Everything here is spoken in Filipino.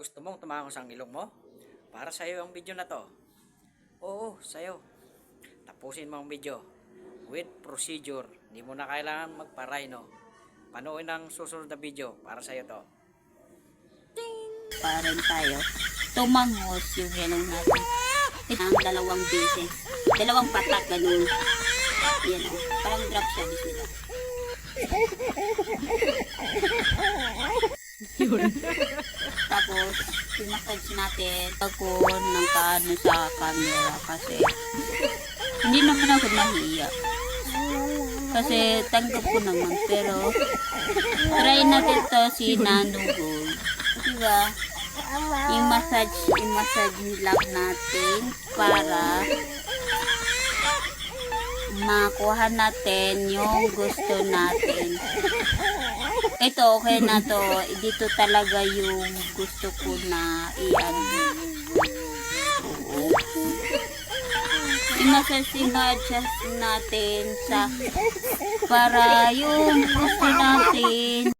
Gusto mong tumangos ang ilong mo? Para sa'yo ang video na to. Oo, sa'yo. Tapusin mo ang video. With procedure. Hindi mo na kailangan magpa-rhino. Panoorin ang susunod na video para sa'yo to. para rin tayo tumangos yung ilong natin. Ang dalawang beses. Dalawang patak, ganun. Yan o. Parang drop siya. Bismillah. Tapos, sinasage natin ako ng kaano sa camera kasi hindi naman ako nahiya. Kasi tanggap ko naman pero try natin to si Nanugol. Diba? I-massage, i-massage lang natin para makuha natin yung gusto natin. Ito, okay na to. Dito talaga yung gusto ko na i-ano. Oo. I-massage, i-adjust natin sa para yung gusto natin